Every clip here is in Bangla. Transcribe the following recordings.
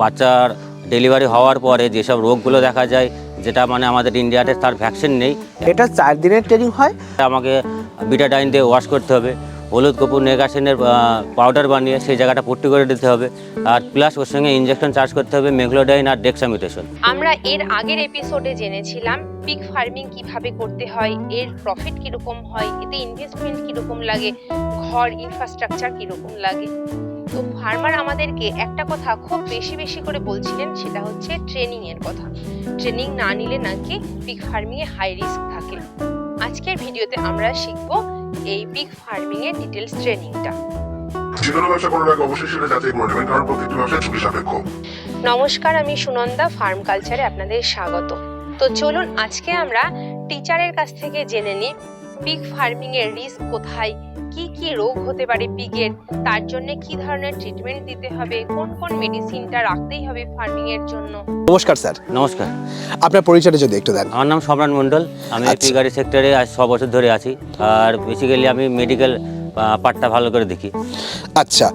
বাচ্চার ডেলিভারি হওয়ার পরে যেসব রোগগুলো দেখা যায় যেটা মানে আমাদের ইন্ডিয়াতে তার ভ্যাকসিন নেই। এটা চার দিনের ট্রেনিং হয়? আমাকে বিটাডাইন দিয়ে ওয়াশ করতে হবে হলুদ কপুর নেগাসিনের পাউডার বানিয়ে সেই জায়গাটা পট্টি করে দিতে হবে আর প্লাস ওর সঙ্গে ইঞ্জেকশন চার্জ করতে হবে মেগলোডাইন আর ডেক্সামিটেশন আমরা এর আগের এপিসোডে জেনেছিলাম পিক ফার্মিং কীভাবে করতে হয় এর প্রফিট কীরকম হয় এতে ইনভেস্টমেন্ট কীরকম লাগে ঘর ইনফ্রাস্ট্রাকচার কীরকম লাগে। তো ফার্মার আমাদেরকে একটা কথা খুব বেশি বেশি করে বলছিলেন সেটা হচ্ছে ট্রেনিং এর কথা। ট্রেনিং না নিলে নাকি পিক ফার্মিং এ হাই রিস্ক থাকে। আজকের ভিডিওতে আমরা শিখব এই পিক ফার্মিং এর ডিটেলস ট্রেনিংটা যে কোনো ব্যবসা করার আগে অবশ্যই সেটা যাচাই করে নেবেন কারণ প্রত্যেকটি ব্যবসা ঝুঁকি সাপেক্ষ। নমস্কার আমি সুনন্দা ফার্ম কালচারে আপনাদের স্বাগত। তো চলুন আজকে আমরা টিচারের কাছ থেকে জেনে নিই পিগ ফার্মিং এর রিস্ক কোথায় কি কি রোগ হতে পারে পিগের তার জন্য কি ধরনের ট্রিটমেন্ট দিতে হবে কোন কোন মেডিসিনটা রাখতেই হবে ফার্মিং এর জন্য? নমস্কার স্যার। নমস্কার। আপনার পরিচয়টা যদি একটু দেন। আমার নাম সম্রাট মণ্ডল। আমি আচ্ছা। পিগারি সেক্টরে আজ ছ বছর ধরে আছি। আর বেসিক্যালি আমি মেডিকেল পার্টটা ভালো করে দেখি। আচ্ছা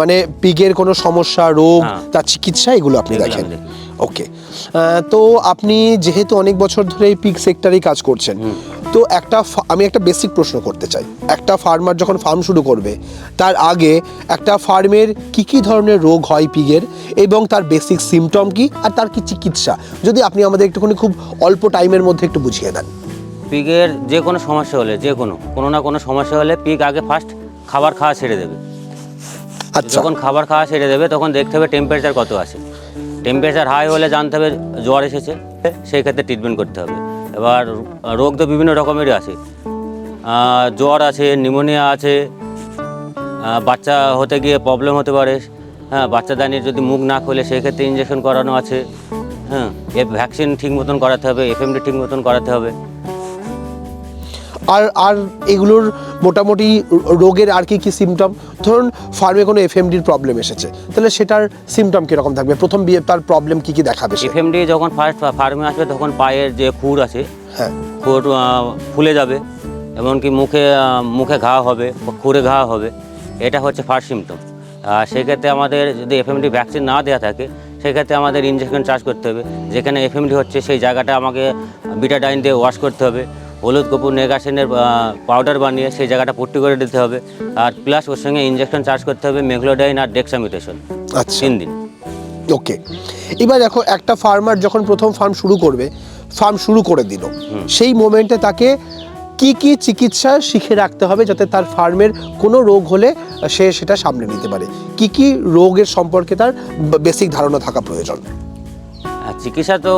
মানে পিগের কোনো সমস্যা রোগ হ্যাঁ। তার চিকিৎসা এগুলো আপনি দেখেন। ওকে তো আপনি যেহেতু অনেক বছর ধরে পিগ সেক্টরেই কাজ করছেন। তো একটা আমি একটা বেসিক প্রশ্ন করতে চাই। একটা ফার্মার যখন ফার্ম শুরু করবে তার আগে একটা ফার্মের কি কি ধরনের রোগ হয় পিগের এবং তার বেসিক সিমটম কি আর তার কি চিকিৎসা? যদি আপনি আমাদের একটুখানি খুব অল্প টাইমের মধ্যে একটু বুঝিয়ে দেন। পিগের যে কোনো সমস্যা হলে যে কোনো কোনো না কোনো সমস্যা হলে পিগ আগে ফার্স্ট খাবার খাওয়া ছেড়ে দেবে। আচ্ছা। যখন খাবার খাওয়া ছেড়ে দেবে তখন দেখতে হবে টেম্পারেচার কত আছে। টেম্পারেচার হাই হলে জানতে হবে জ্বর এসেছে সেই ক্ষেত্রে ট্রিটমেন্ট করতে হবে। এবার রোগ তো বিভিন্ন রকমেরই আছে। জ্বর আছে নিউমোনিয়া আছে বাচ্চা হতে গিয়ে প্রবলেম হতে পারে। হ্যাঁ বাচ্চা দানির যদি মুখ না খোলে, সেক্ষেত্রে ইঞ্জেকশন করানো আছে। হ্যাঁ এ ভ্যাকসিন ঠিক মতন করাতে হবে এফএমডি ঠিক মতন করাতে হবে। আর আর এগুলোর মোটামুটি রোগের আর কি কি সিমটম ধরুন ফার্মে কোনো এফএমডির প্রবলেম এসেছে তাহলে সেটার সিমটম কীরকম থাকবে? প্রথম বিয়ে তার প্রবলেম কী কী দেখাবে এফএমডি যখন ফার্স্ট ফার্মে আসবে তখন পায়ের যে খুর আছে হ্যাঁ। খুর ফুলে যাবে এমনকি মুখে মুখে ঘা হবে খুরে ঘা হবে এটা হচ্ছে ফার্স্ট সিমটম আর সেক্ষেত্রে আমাদের যদি এফএমডি ভ্যাকসিন না দেওয়া থাকে সেক্ষেত্রে আমাদের ইঞ্জেকশন চার্জ করতে হবে। যেখানে এফএমডি হচ্ছে সেই জায়গাটা আমাকে বিটাডাইন দিয়ে ওয়াশ করতে হবে। হলুদ কপুর নেগাসিনের পাউডার বানিয়ে সেই জায়গাটা পট্টি করে দিতে হবে। আর প্লাস ওর সঙ্গে ইঞ্জেকশন চার্জ করতে হবে মেঘলোডাইন আর ডেক্সামিটেশন আচ্ছা। তিন দিন। ওকে এবার দেখো একটা ফার্মার যখন প্রথম ফার্ম শুরু করবে ফার্ম শুরু করে দিল সেই মোমেন্টে তাকে কি কি চিকিৎসা শিখে রাখতে হবে যাতে তার ফার্মের কোনো রোগ হলে সে সেটা সামনে নিতে পারে? কি কি রোগের সম্পর্কে তার বেসিক ধারণা থাকা প্রয়োজন? চিকিৎসা তো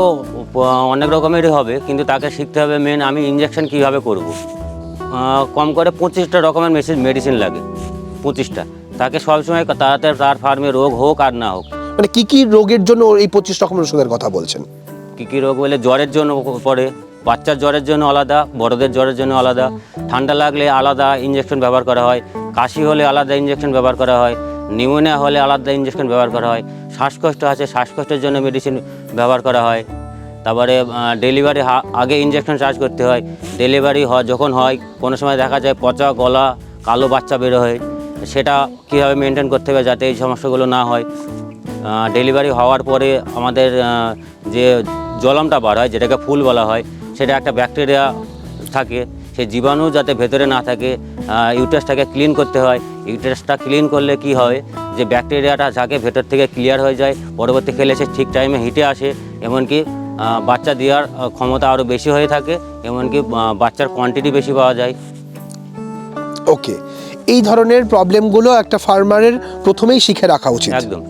অনেক রকমেরই হবে কিন্তু তাকে শিখতে হবে মেন আমি ইঞ্জেকশন কীভাবে করব। কম করে পঁচিশটা রকমের মেশিন মেডিসিন লাগে পঁচিশটা। তাকে সবসময় তাড়াতাড়ি তার ফার্মে রোগ হোক আর না হোক। মানে কী কী রোগের জন্য এই পঁচিশ রকমের ওষুধের কথা বলছেন? কী কী রোগ বলে জ্বরের জন্য পড়ে বাচ্চার জ্বরের জন্য আলাদা বড়দের জ্বরের জন্য আলাদা ঠান্ডা লাগলে আলাদা ইঞ্জেকশন ব্যবহার করা হয় কাশি হলে আলাদা ইঞ্জেকশন ব্যবহার করা হয় নিউমোনিয়া হলে আলাদা ইঞ্জেকশন ব্যবহার করা হয় শ্বাসকষ্ট আছে শ্বাসকষ্টের জন্য মেডিসিন ব্যবহার করা হয়। তারপরে ডেলিভারি আগে ইঞ্জেকশন চার্জ করতে হয়। ডেলিভারি হয় যখন হয়, কোনো সময় দেখা যায় পচা গলা, কালো বাচ্চা বেরো হয়। সেটা কীভাবে মেনটেন করতে হবে যাতে এই সমস্যাগুলো না হয়? ডেলিভারি হওয়ার পরে আমাদের যে জলমটা বার হয়, যেটাকে ফুল বলা হয়, সেটা একটা ব্যাকটেরিয়া থাকে। সেই জীবাণু যাতে ভেতরে না থাকে ইউটাসটাকে ক্লিন করতে হয়। ইউটাসটা ক্লিন করলে কি হয়? যে ব্যাকটেরিয়াটা যাকে ভেতর থেকে ক্লিয়ার হয়ে যায়, পরবর্তী খেলে সে ঠিক টাইমে হিটে আসে। এমনকি বাচ্চা দেওয়ার ক্ষমতা আরও বেশি হয়ে থাকে এমনকি বাচ্চার কোয়ান্টিটি বেশি পাওয়া যায়। ওকে এই ধরনের প্রবলেমগুলো একটা ফার্মারের প্রথমেই শিখে রাখা উচিত। একদম।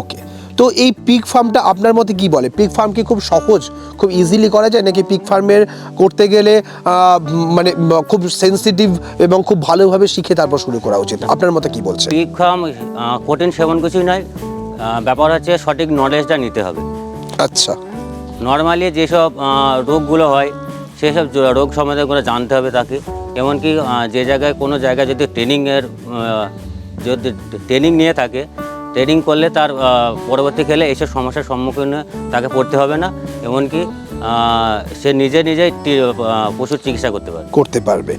ওকে তো এই পিক ফার্মটা আপনার মতে কি বলে? পিক ফার্ম কি খুব সহজ খুব ইজিলি করা যায় নাকি পিক ফার্মের করতে গেলে মানে খুব সেনসিটিভ এবং খুব ভালোভাবে শিখে তারপর শুরু করা উচিত? আপনার মতে কি বলছে পিক ফার্ম কঠিন সেমন কিছুই নয়। ব্যাপার হচ্ছে সঠিক নলেজটা নিতে হবে। আচ্ছা। নর্মালি যেসব রোগগুলো হয় সেসব রোগ সম্বন্ধে করে জানতে হবে তাকে। এমনকি যে জায়গায় কোনো জায়গায় যদি ট্রেনিংয়ের যদি ট্রেনিং নিয়ে থাকে ট্রেনিং করলে তার পরবর্তী খেলে এইসব সমস্যার সম্মুখীন তাকে পড়তে হবে না। এমনকি সে নিজে নিজেই পশুর চিকিৎসা করতে পারবে। করতে পারবে।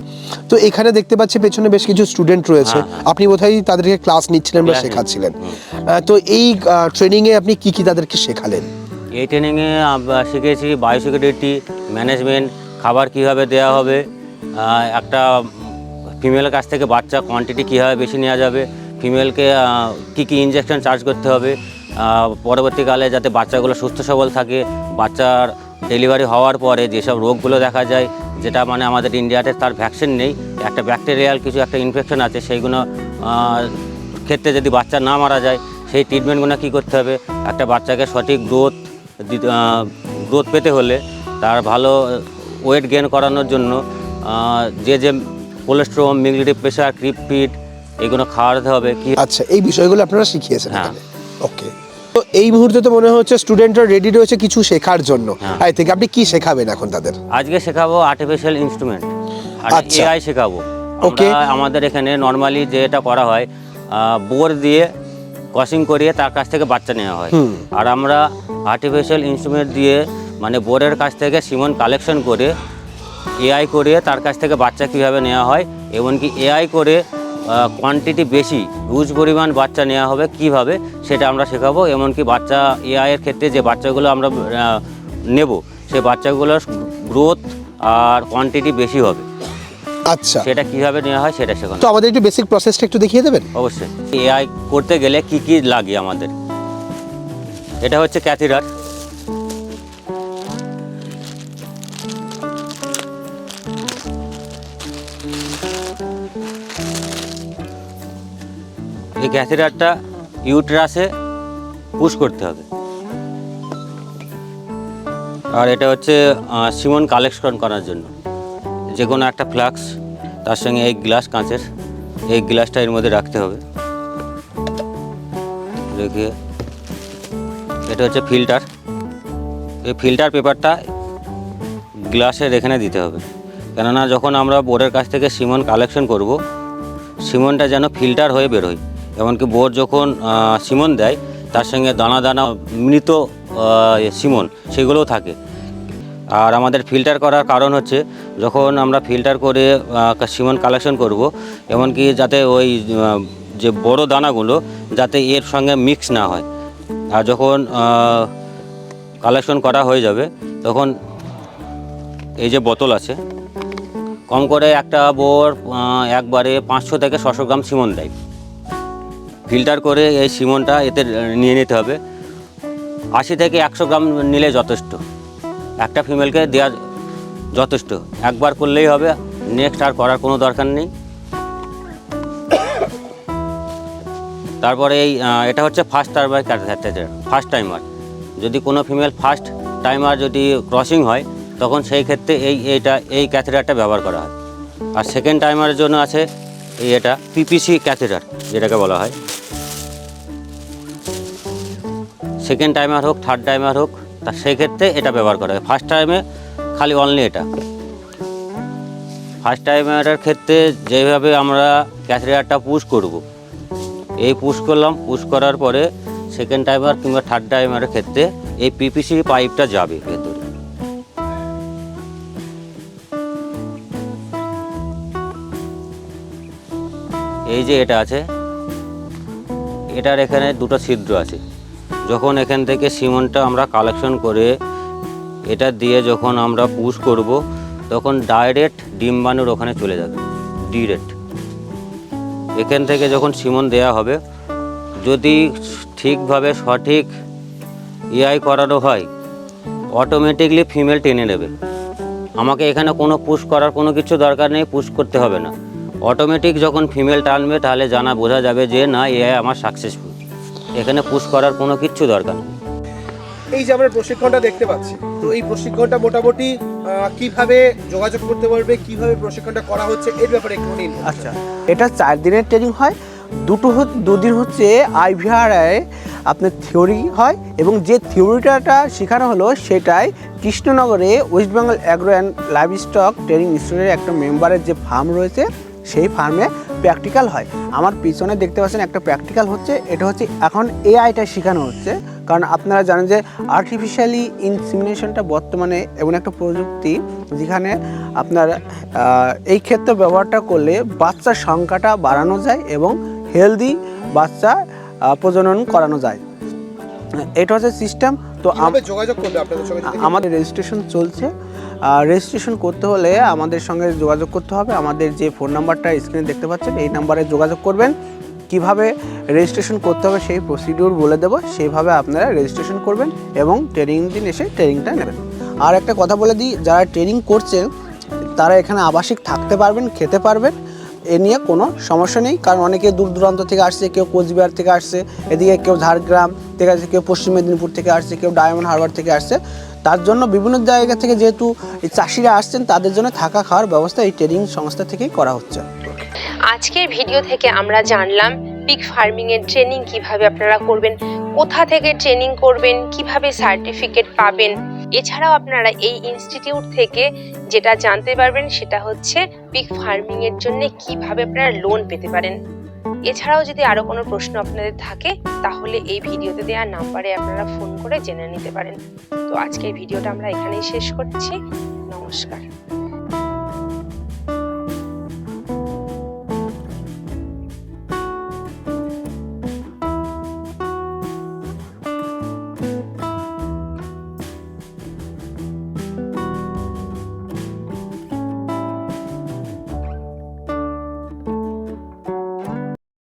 তো এখানে দেখতে পাচ্ছি পেছনে বেশ কিছু স্টুডেন্ট রয়েছে। হ্যাঁ, হ্যাঁ। আপনি বোধহয় তাদেরকে ক্লাস নিচ্ছিলেন বা শেখাচ্ছিলেন। তো এই ট্রেনিংয়ে আপনি কি কি তাদেরকে শেখালেন? এই ট্রেনিংয়ে শিখেছি বায়োসিকিউরিটি ম্যানেজমেন্ট খাবার কীভাবে দেওয়া হবে একটা ফিমেলের কাছ থেকে বাচ্চা কোয়ান্টিটি কীভাবে বেশি নেওয়া যাবে ফিমেলকে কী কী ইঞ্জেকশন চার্জ করতে হবে পরবর্তীকালে যাতে বাচ্চাগুলো সুস্থ সবল থাকে, বাচ্চার ডেলিভারি হওয়ার পরে যেসব রোগগুলো দেখা যায়, যেটা মানে আমাদের ইন্ডিয়াতে তার ভ্যাকসিন নেই, একটা ব্যাকটেরিয়াল কিছু একটা ইনফেকশন আছে, সেইগুলো ক্ষেত্রে যদি বাচ্চা না মারা যায়, সেই ট্রিটমেন্টগুলো কী করতে হবে, একটা বাচ্চাকে সঠিক গ্রোথ গ্রোথ পেতে হলে তার ভালো ওয়েট গেন করানোর জন্য যে যে কোলেস্ট্রম মিগলিটিভ প্রেশার ক্রিপফিট এগুলো খাওয়াতে হবে কি আচ্ছা এই বিষয়গুলো আপনারা শিখিয়েছেন হ্যাঁ। ওকে তো এই মুহূর্তে তো মনে হচ্ছে স্টুডেন্টরা রেডি রয়েছে কিছু শেখার জন্য। হ্যাঁ। আই থেকে আপনি কি শেখাবেন এখন তাদের? আজকে শেখাবো আর্টিফিশিয়াল ইনস্ট্রুমেন্ট আর আচ্ছা। এআই শেখাবো। ওকে আমাদের এখানে নর্মালি যেটা করা হয় বোর দিয়ে ক্রসিং করিয়ে তার কাছ থেকে বাচ্চা নেওয়া হয়। আর আমরা আর্টিফিশিয়াল ইনস্ট্রুমেন্ট দিয়ে মানে বোর্ডের কাছ থেকে সিমন কালেকশন করে এআই করে তার কাছ থেকে বাচ্চা কীভাবে নেওয়া হয় এমনকি এআই করে কোয়ান্টিটি বেশি রুজ পরিমাণ বাচ্চা নেওয়া হবে কীভাবে সেটা আমরা শেখাবো। এমনকি বাচ্চা এআইয়ের ক্ষেত্রে যে বাচ্চাগুলো আমরা নেব সেই বাচ্চাগুলোর গ্রোথ আর কোয়ান্টিটি বেশি হবে। আচ্ছা। সেটা কীভাবে নেওয়া হয় সেটা শেখানো তো আমাদের একটু বেসিক প্রসেসটা একটু দেখিয়ে দেবেন? অবশ্যই। এআই করতে গেলে কি কি লাগে আমাদের? এটা হচ্ছে ক্যাথিরার এই ক্যাথিরারটা ইউট্রাসে পুশ করতে হবে। আর এটা হচ্ছে সিমন কালেকশন করার জন্য। যে কোনো একটা ফ্লাক্স তার সঙ্গে এই গ্লাস কাঁচের, এই গ্লাসটা এর মধ্যে রাখতে হবে। রেখে এটা হচ্ছে ফিল্টার। এই ফিল্টার পেপারটা গ্লাসের এখানে দিতে হবে। কেননা যখন আমরা বোর্ডের কাছ থেকে সিমন কালেকশন করব, সিমনটা যেন ফিল্টার হয়ে বেরোয় এমনকি বোর্ড যখন সিমন দেয়, তার সঙ্গে দানা দানা মৃত সিমন, সেগুলোও থাকে। আর আমাদের ফিল্টার করার কারণ হচ্ছে, যখন আমরা ফিল্টার করে সিমন কালেকশন করব, এমনকি যাতে ওই যে বড় দানাগুলো, যাতে এর সঙ্গে মিক্স না হয়। আর যখন কালেকশন করা হয়ে যাবে, তখন এই যে বোতল আছে, কম করে একটা বোর একবারে পাঁচশো থেকে ছশো গ্রাম সিমন দেয়। ফিল্টার করে এই সিমনটা এতে নিয়ে নিতে হবে। আশি থেকে একশো গ্রাম নিলে যথেষ্ট। একটা ফিমেলকে দেওয়া যথেষ্ট। একবার করলেই হবে নেক্সট আর করার কোনো দরকার নেই। তারপরে এই এটা হচ্ছে first timer catheter first timer যদি কোনো ফিমেল ফার্স্ট টাইমার যদি ক্রসিং হয়, তখন সেই ক্ষেত্রে এই, এইটা, এই ক্যাথেটারটা ব্যবহার করা হয়। আর সেকেন্ড টাইমারের জন্য আছে এই এটা পিপিসি ক্যাথেটার যেটাকে বলা হয়। সেকেন্ড টাইমার হোক থার্ড টাইমার হোক তা সেই ক্ষেত্রে এটা ব্যবহার করা হয়। ফার্স্ট টাইমে খালি অনলি এটা। ফার্স্ট টাইমারের ক্ষেত্রে যেভাবে আমরা ক্যাথেটারটা পুশ করব, এই পুশ করলাম পুশ করার পরে সেকেন্ড টাইমার কিংবা থার্ড টাইমারের ক্ষেত্রে এই পিপিসি পাইপটা যাবে ভেতরে। এই যে এটা আছে, এটার এখানে দুটো ছিদ্র আছে। যখন এখান থেকে সিমনটা আমরা কালেকশন করে এটা দিয়ে যখন আমরা পুশ করব, তখন ডাইরেক্ট ডিম্বাণুর ওখানে চলে যাবে ডিরেক্ট এখান থেকে যখন সিমন দেয়া হবে, যদি ঠিকভাবে সঠিক ইআই করানো হয় অটোমেটিকলি ফিমেল টেনে নেবে। আমাকে এখানে কোনো পুশ করার কোনো কিছু দরকার নেই পুশ করতে হবে না। অটোমেটিক যখন ফিমেল টানবে, তাহলে জানা বোঝা যাবে যে, না এআই আমার সাকসেসফুল এখানে পুশ করার কোনো কিচ্ছু দরকার নেই। এই যে আমরা প্রশিক্ষণটা দেখতে পাচ্ছি তো এই প্রশিক্ষণটা মোটামুটি কীভাবে যোগাযোগ করতে পারবে কীভাবে প্রশিক্ষণটা করা হচ্ছে এর ব্যাপারে একটু নিন আচ্ছা এটা চার দিনের ট্রেনিং হয় দুটো দুদিন হচ্ছে আইভিআরআই আপনার থিওরি হয় এবং যে থিওরিটাটা শেখানো হলো সেটাই কৃষ্ণনগরে West Bengal agro and livestock training ইনস্টিটিউটের একটা মেম্বারের যে ফার্ম রয়েছে সেই ফার্মে প্র্যাকটিক্যাল হয়। আমার পিছনে দেখতে পাচ্ছেন একটা প্র্যাকটিক্যাল হচ্ছে এটা হচ্ছে এখন এআইটা শেখানো হচ্ছে। কারণ আপনারা জানেন যে আর্টিফিশিয়ালি ইনসিমিনেশনটা বর্তমানে এমন একটা প্রযুক্তি যেখানে আপনার এই ক্ষেত্রে ব্যবহারটা করলে বাচ্চার সংখ্যাটা বাড়ানো যায় এবং হেলদি বাচ্চা প্রজনন করানো যায়। এটা হচ্ছে সিস্টেম তো আম- কীভাবে যোগাযোগ করবে আপনাদের সঙ্গে? আমাদের রেজিস্ট্রেশন চলছে। রেজিস্ট্রেশন করতে হলে আমাদের সঙ্গে যোগাযোগ করতে হবে। আমাদের যে ফোন নাম্বারটা স্ক্রিনে দেখতে পাচ্ছেন, এই নাম্বারে যোগাযোগ করবেন। কীভাবে রেজিস্ট্রেশন করতে হবে সেই প্রসিডিউর বলে দেবো। সেইভাবে আপনারা রেজিস্ট্রেশন করবেন এবং ট্রেনিং দিন এসে ট্রেনিংটা নেবেন। আর একটা কথা বলে দিই, যারা ট্রেনিং করছেন, তারা এখানে আবাসিক থাকতে পারবেন, খেতে পারবেন। এ নিয়ে কোনো সমস্যা নেই। কারণ অনেকে দূর দূরান্ত থেকে আসছে, কেউ কোচবিহার থেকে আসছে, এদিকে কেউ ঝাড়গ্রাম থেকে আসছে, কেউ পশ্চিম মেদিনীপুর থেকে আসছে, কেউ ডায়মন্ড হারবার থেকে আসছে। তার জন্য বিভিন্ন জায়গা থেকে যেহেতু চাষিরা আসছেন, তাদের জন্য থাকা খাওয়ার ব্যবস্থা এই ট্রেনিং সংস্থা থেকেই করা হচ্ছে। আজকের ভিডিও থেকে আমরা জানলাম পিক ফার্মিং এর ট্রেনিং কীভাবে আপনারা করবেন, কোথা থেকে ট্রেনিং করবেন, কীভাবে সার্টিফিকেট পাবেন এছাড়াও আপনারা এই ইনস্টিটিউট থেকে যেটা জানতে পারবেন সেটা হচ্ছে পিক ফার্মিং এর জন্য কীভাবে আপনারা লোন পেতে পারেন। এছাড়াও যদি আরও কোনো প্রশ্ন আপনাদের থাকে, তাহলে এই ভিডিওতে দেওয়া নাম্বারে আপনারা ফোন করে জেনে নিতে পারেন। তো আজকের ভিডিওটা আমরা এখানেই শেষ করছি। নমস্কার।